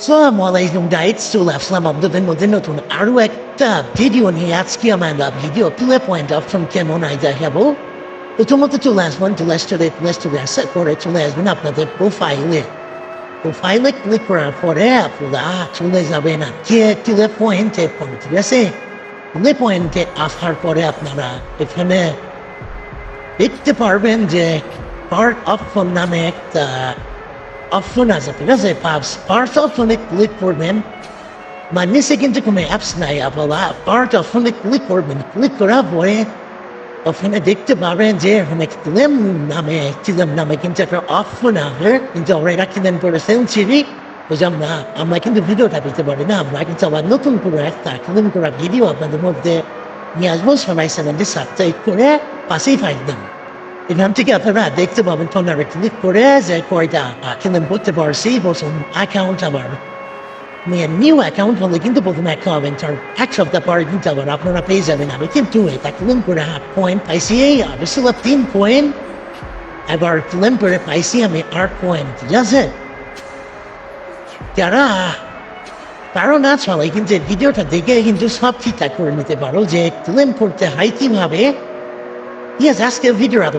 আসসালামু আলাইকুম গাইড চলে আসলাম আপনাদের মধ্যে নতুন আরও একটা ভিডিও নিয়ে আজকে আমরা ভিডিও প্লে পয়েন্ট অপশন কেমন আই দেখাবো প্রথমত চলে আসবেন প্লে স্টোরে প্লে স্টোরে আসার পরে চলে আসবেন আপনাদের প্রোফাইলে প্রোফাইলে ক্লিক করার পরে আপনারা চলে যাবেন আজকে প্লে পয়েন্টে ঠিক আছে প্লে পয়েন্টে আসার পরে আপনারা এখানে দেখতে পারবেন যে পার্ট অপশন নামে একটা অপশন আছে ঠিক আছে পার্ট অপশনে ক্লিক করবেন বা নিচে কিন্তু কোনো অ্যাপস নাই আপনারা পার্ট অপশনে ক্লিক করবেন ক্লিক করার পরে ওখানে দেখতে পাবেন যে ওখানে ক্লেম নামে ক্লেম নামে কিন্তু একটা অপশন আছে কিন্তু আমরা এটা ক্লেম করেছেন চিনি বুঝলাম না আমরা কিন্তু ভিডিওটা দিতে পারি না আমরা কিন্তু আবার নতুন করে একটা ক্লেম করা ভিডিও আপনাদের মধ্যে নিয়ে আসব সবাই চ্যানেলটি সাবস্ক্রাইব করে পাশেই থাকবেন এখান থেকে আপনারা দেখতে পাবেন ফোনারে ক্লিক করে যে কয়টা ক্লেম করতে পারছি প্রথম অ্যাকাউন্ট আমার নিয়ে নিউ অ্যাকাউন্ট হলে কিন্তু প্রথম অ্যাকাউন্ট আর এক সপ্তাহ পরে কিন্তু আবার আপনারা পেয়ে যাবেন আমি কিন্তু এটা ক্লেম করে হাফ পয়েন্ট পাইছি আমি ছিল তিন পয়েন্ট এবার ক্লেম করে পাইছি আমি আট পয়েন্ট ঠিক আছে যারা কারও না চলে কিন্তু ভিডিওটা দেখে কিন্তু সব ঠিকঠাক করে নিতে পারো যে ক্লেম করতে হয় কীভাবে Yes, ask a video of the